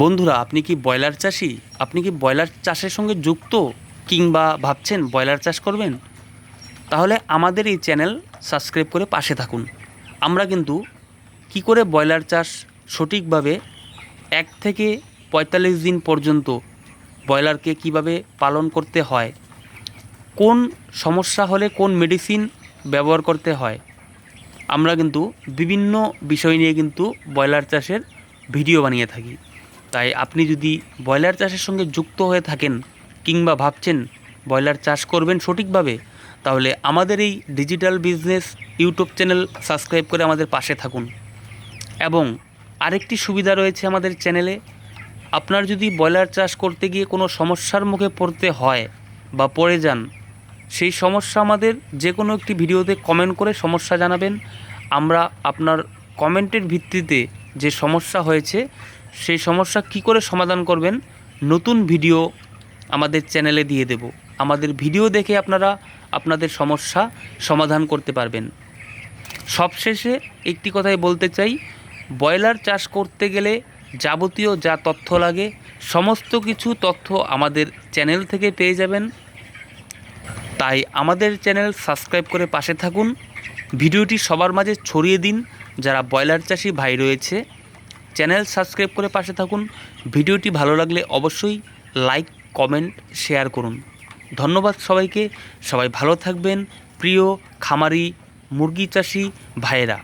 বন্ধুরা, আপনি কি ব্রয়লার চাষি? আপনি কি ব্রয়লার চাষের সঙ্গে যুক্ত কিংবা ভাবছেন ব্রয়লার চাষ করবেন? তাহলে আমাদের এই চ্যানেল সাবস্ক্রাইব করে পাশে থাকুন। আমরা কিন্তু কি করে ব্রয়লার চাষ সঠিকভাবে এক থেকে পঁয়তাল্লিশ দিন পর্যন্ত ব্রয়লারকে কীভাবে পালন করতে হয়, কোন সমস্যা হলে কোন মেডিসিন ব্যবহার করতে হয়, আমরা কিন্তু বিভিন্ন বিষয় নিয়ে কিন্তু ব্রয়লার চাষের ভিডিও বানিয়ে থাকি। তাই আপনি যদি ব্রয়লার চাষের সঙ্গে যুক্ত হয়ে থাকেন কিংবা ভাবছেন ব্রয়লার চাষ করবেন সঠিকভাবে, তাহলে আমাদের এই digital business YouTube channel subscribe করে আমাদের পাশে থাকুন। এবং আরেকটি সুবিধা রয়েছে আমাদের চ্যানেলে, আপনার যদি ব্রয়লার চাষ করতে গিয়ে কোনো সমস্যার মুখে পড়তে হয় বা পড়ে যান, সেই সমস্যা আমাদের যে কোনো একটি ভিডিওতে কমেন্ট করে সমস্যা জানাবেন। আমরা আপনার কমেন্টের ভিত্তিতে যে সমস্যা হয়েছে সেই সমস্যা কি করে সমাধান করবেন? নতুন ভিডিও আমাদের চ্যানেলে দিয়ে দেব। আমাদের ভিডিও দেখে আপনারা আপনাদের সমস্যা সমাধান করতে পারবেন। সবশেষে একটি কথাই বলতে চাই, ব্রয়লার চাষ করতে গেলে যাবতীয় যা তথ্য লাগে, সমস্ত কিছু তথ্য আমাদের চ্যানেল থেকে পেয়ে যাবেন। তাই আমাদের চ্যানেল সাবস্ক্রাইব করে পাশে থাকুন। ভিডিওটি সবার মাঝে ছড়িয়ে দিন, যারা ব্রয়লার চাষি ভাই রয়েছে। চ্যানেল সাবস্ক্রাইব করে পাশে থাকুন। ভিডিওটি ভালো লাগলে অবশ্যই লাইক, কমেন্ট, শেয়ার করুন। ধন্যবাদ সবাইকে। সবাই ভালো থাকবেন। প্রিয় খামারি, মুরগি চাষি ভাইয়েরা।